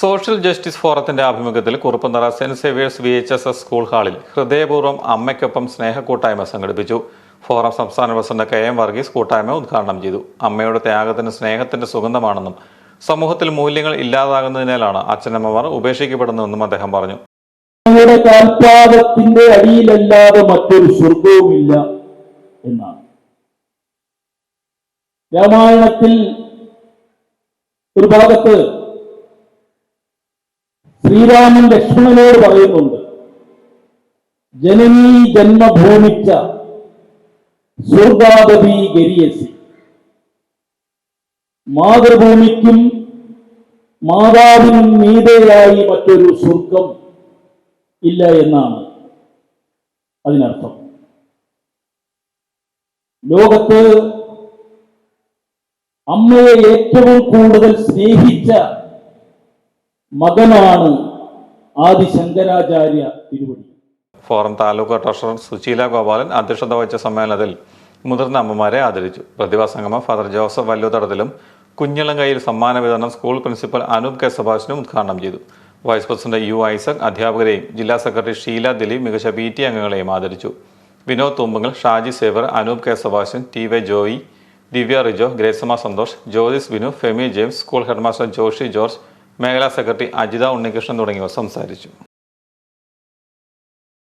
Social justice ഫോറത്തിന്റെ ആഭിമുഖ്യത്തിൽ Kuruppanthara saint Xavier's V H S S school ഹാളിൽ ഹൃദയപൂർവം അമ്മയ്ക്കൊപ്പം സ്നേഹക്കൂട്ടായ്മ സംഘടിപ്പിച്ചു. ഫോറം സംസ്ഥാന പ്രസിഡന്റ് കെ എം വർഗീസ് കൂട്ടായ്മ ഉദ്ഘാടനം ചെയ്തു. അമ്മയുടെ ത്യാഗത്തിന് സ്നേഹത്തിന്റെ സുഗന്ധമാണെന്നും സമൂഹത്തിൽ മൂല്യങ്ങൾ ഇല്ലാതാകുന്നതിനാലാണ് അച്ഛനമ്മമാർ ഉപേക്ഷിക്കപ്പെടുന്നതെന്നും അദ്ദേഹം പറഞ്ഞു. അടിയിലല്ലാതെ മറ്റൊരു സ്വർഗവുമില്ല എന്നാണ്. രാമായണത്തിൽ ഒരു ഭാഗത്ത് ശ്രീരാമൻ ലക്ഷ്മണനോട് പറയുന്നുണ്ട് ജനനീ ജന്മഭൂമിച്ച സ്വർഗാദപി ഗരിയസി. മാതൃഭൂമിക്കും മാതാവിനും മീതയായി മറ്റൊരു സ്വർഗം ഇല്ല എന്നാണ് അതിനർത്ഥം. ലോകത്ത് അമ്മയെ ഏറ്റവും കൂടുതൽ സ്നേഹിച്ച മകനാണ് ആദി ശങ്കരാചാര്യ തിരുവടി. ഫോറം താലൂക്ക് ട്രഷറർ സുശീല ഗോപാലൻ അധ്യക്ഷത വഹിച്ച സമ്മേളനത്തിൽ മുതിർന്ന അമ്മമാരെ ആദരിച്ചു. പ്രതിഭാ സംഗമം ഫാദർ ജോസഫ് വല്ലുതടത്തിലും കുഞ്ഞിളങ്കയിൽ സമ്മാന വിതരണം സ്കൂൾ പ്രിൻസിപ്പൽ അനൂപ് കെ സുഭാഷിനും ഉദ്ഘാടനം ചെയ്തു. വൈസ് പ്രസിഡന്റ് യു ഐസക് അധ്യാപകരെയും ജില്ലാ സെക്രട്ടറി ഷീല ദിലീപ് മികച്ച പി ടി അംഗങ്ങളെയും ആദരിച്ചു. Vinod Thumpangal Shaji Saver Anoop K Subhashan T Y Joy Divya Rijo Gracemma Santhosh Jyothis Binu Femi James school headmaster Joshi George മേഖലാ secretary Ajitha Unnikrishnan തുടങ്ങിയവർ സംസാരിച്ചു